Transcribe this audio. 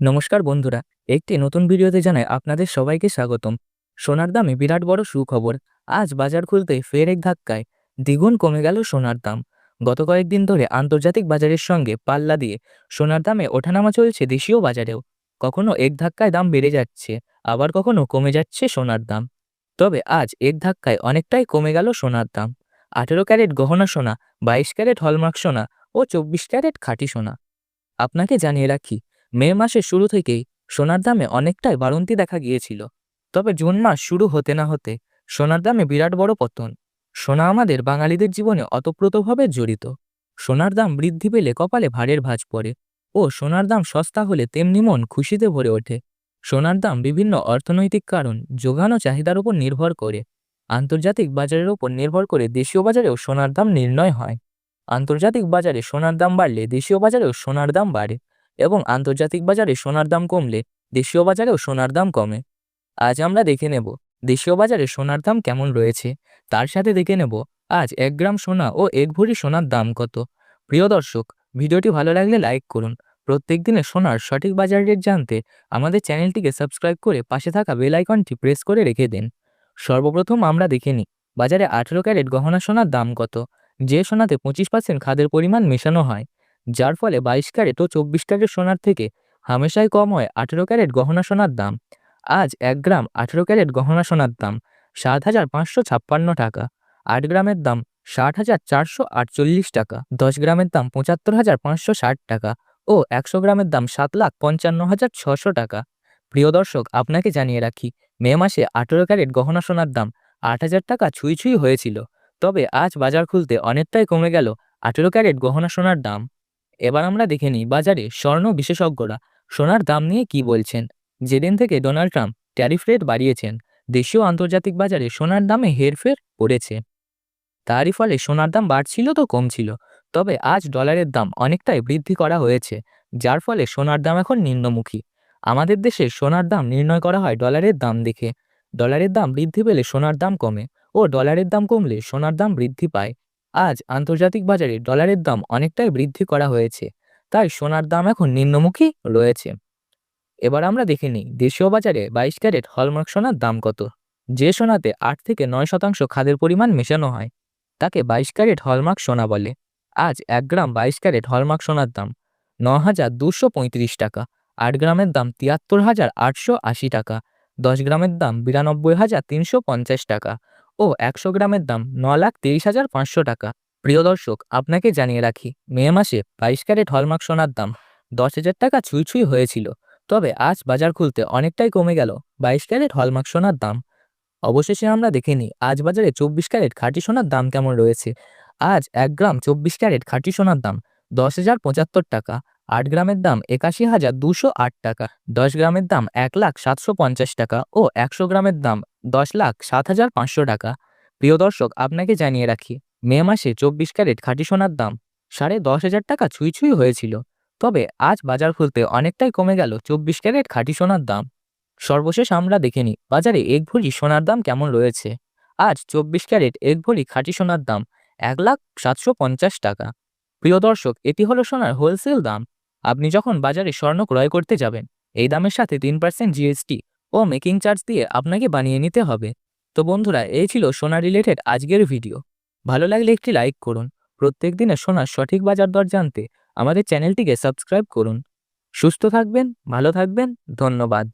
নমস্কার বন্ধুরা, একটি নতুন ভিডিওতে জানাই আপনাদের সবাইকে স্বাগতম। সোনার দামে বিরাট বড় সুখবর, আজ বাজার খুলতে ফের এক ধাক্কায়, দ্বিগুণ কমে গেল সোনার দাম। গত কয়েকদিন ধরে আন্তর্জাতিক বাজারের সঙ্গে পাল্লা দিয়ে সোনার দামে ওঠানামা চলছে দেশীয় বাজারেও, কখনো এক ধাক্কায় দাম বেড়ে যাচ্ছে, আবার কখনো কমে যাচ্ছে সোনার দাম। তবে আজ এক ধাক্কায় অনেকটাই কমে গেল সোনার দাম। আঠেরো ক্যারেট গহনা সোনা, বাইশ ক্যারেট হলমার্ক সোনা ও চব্বিশ ক্যারেট খাঁটি সোনা। আপনাকে জানিয়ে রাখি মে মাসের শুরু থেকেই সোনার দামে অনেকটাই বাড়ন্তি দেখা গিয়েছিল। তবে জুন মাস শুরু হতে না হতে সোনার দামে বিরাট বড় পতন। সোনা আমাদের বাঙালিদের জীবনে অতপ্রতভাবে জড়িত। সোনার দাম বৃদ্ধি পেলে কপালে ভারের ভাঁজ পড়ে ও সোনার দাম সস্তা হলে তেমনি মন খুশিতে ভরে ওঠে। সোনার দাম বিভিন্ন অর্থনৈতিক কারণ, যোগান চাহিদার উপর নির্ভর করে। আন্তর্জাতিক বাজারের উপর নির্ভর করে দেশীয় বাজারেও সোনার দাম নির্ণয় হয়। আন্তর্জাতিক বাজারে সোনার দাম বাড়লে দেশীয় বাজারেও সোনার দাম বাড়ে। এবং আন্তর্জাতিক বাজারে সোনার দাম কমলে দেশীয় বাজারেও সোনার দাম কমে। আজ আমরা দেখে নেব দেশীয় বাজারে সোনার দাম কেমন রয়েছে। তার সাথে দেখে নেব আজ এক গ্রাম সোনা ও এক ভরি সোনার দাম কত। প্রিয় দর্শক, ভিডিওটি ভালো লাগলে লাইক করুন। প্রত্যেক দিনে সোনার সঠিক বাজার রেট জানতে আমাদের চ্যানেলটিকে সাবস্ক্রাইব করে পাশে থাকা বেল আইকনটি প্রেস করে রেখে দিন। সর্বপ্রথম আমরা দেখে নিই বাজারে আঠেরো ক্যারেট গহনা সোনার দাম কত। যে সোনাতে পঁচিশ পার্সেন্ট খাদের পরিমাণ মেশানো হয়। যার ফলে বাইশ ক্যারেট ও চব্বিশ ক্যারেট সোনার থেকে হামেশাই কম হয় আঠেরো ক্যারেট গহনা সোনার দাম। আজ এক গ্রাম আঠেরো ক্যারেট গহনা সোনার দাম সাত হাজার পাঁচশো ছাপ্পান্ন টাকা। আট গ্রামের দাম ষাট হাজার চারশো আটচল্লিশ টাকা। দশ গ্রামের দাম পঁচাত্তর হাজার পাঁচশো ষাট টাকা ও একশো গ্রামের দাম সাত লাখ পঞ্চান্ন হাজার ছশো টাকা। প্রিয় দর্শক, আপনাকে জানিয়ে রাখি, মে মাসে আঠেরো ক্যারেট গহনা সোনার দাম আট হাজার টাকা ছুঁই ছুঁই হয়েছিল। তবে আজ বাজার খুলতে অনেকটাই কমে গেল আঠেরো ক্যারেট গহনা সোনার দাম। এবার আমরা দেখে নিই বাজারে স্বর্ণ বিশেষজ্ঞরা সোনার দাম নিয়ে কি বলছেন। যেদিন থেকে ডোনাল্ড ট্রাম্প ট্যারিফ রেট বাড়িয়েছেন, দেশীয় আন্তর্জাতিক বাজারে সোনার দামে হেরফের পড়েছে তারই ফলে সোনার দাম বাড়ছিল তো কমছিল, তবে আজ ডলারের দাম অনেকটাই বৃদ্ধি করা হয়েছে, যার ফলে সোনার দাম এখন নিম্নমুখী। আমাদের দেশে সোনার দাম নির্ণয় করা হয় ডলারের দাম দেখে। ডলারের দাম বৃদ্ধি পেলে সোনার দাম কমে ও ডলারের দাম কমলে সোনার দাম বৃদ্ধি পায়। আজ আন্তর্জাতিক বাজারে ডলারের দাম অনেকটাই বৃদ্ধি করা হয়েছে, তাই সোনার দাম এখন নিম্নমুখী রয়েছে। এবার আমরা দেখে নিই দেশীয় বাজারে বাইশ ক্যারেট হলমার্ক সোনার দাম কত, যে সোনাতে আট থেকে নয় শতাংশ খাদের পরিমাণ মেশানো হয়, তাকে বাইশ ক্যারেট হলমার্ক সোনা বলে। আজ এক গ্রাম বাইশ ক্যারেট হলমার্ক সোনার দাম ন হাজার দুশো পঁয়ত্রিশ টাকা, আট গ্রামের দাম তিয়াত্তর হাজার আটশো আশি টাকা, দশ গ্রামের দাম বিরানব্বই হাজার তিনশো পঞ্চাশ টাকা ও একশো গ্রামের দাম ন লাখ তেইশ হাজার পাঁচশো টাকা। প্রিয় দর্শক, আপনাকে জানিয়ে রাখি, মে মাসে বাইশ ক্যারেট হলমার্ক সোনার দাম দশ হাজার টাকা ছুঁই ছুঁই হয়েছিল। তবে আজ বাজার খুলতে অনেকটাই কমে গেল বাইশ ক্যারেট হলমার্ক সোনার দাম। অবশেষে আমরা দেখে নিই, আজ বাজারে চব্বিশ ক্যারেট খাঁটি সোনার দাম কেমন রয়েছে। আজ এক গ্রাম চব্বিশ ক্যারেট খাঁটি সোনার দাম দশ হাজার পঁচাত্তর টাকা। আট গ্রামের দাম একাশি হাজার দুশো আট টাকা, দশ গ্রামের দাম এক লাখ সাতশো পঞ্চাশ টাকা ও একশো গ্রামের দাম দশ লাখ সাত হাজার পাঁচশো টাকা। প্রিয় দর্শক, আপনাকে জানিয়ে রাখি, মে মাসে চব্বিশ ক্যারেট খাঁটি সোনার দাম সাড়ে দশ হাজার টাকা ছুঁই ছুঁই হয়েছিল। তবে আজ বাজার খুলতে অনেকটাই কমে গেল চব্বিশ ক্যারেট খাঁটি সোনার দাম। সর্বশেষ আমরা দেখে বাজারে এক ভরি সোনার দাম কেমন রয়েছে? আজ চব্বিশ ক্যারেট এক ভরি খাঁটি সোনার দাম এক লাখ সাতশো পঞ্চাশ টাকা। প্রিয় দর্শক, এটি হলো সোনার হোলসেল দাম। আপনি যখন বাজারে স্বর্ণ ক্রয় করতে যাবেন, এই দামের সাথে তিন পার্সেন্ট জিএসটি ও মেকিং চার্জ দিয়ে আপনাকে বানিয়ে নিতে হবে। তো বন্ধুরা, এই ছিল সোনা রিলেটেড আজকের ভিডিও। ভালো লাগলে একটি লাইক করুন। প্রত্যেক দিনে সোনার সঠিক বাজার দর জানতে আমাদের চ্যানেলটিকে সাবস্ক্রাইব করুন। সুস্থ থাকবেন, ভালো থাকবেন, ধন্যবাদ।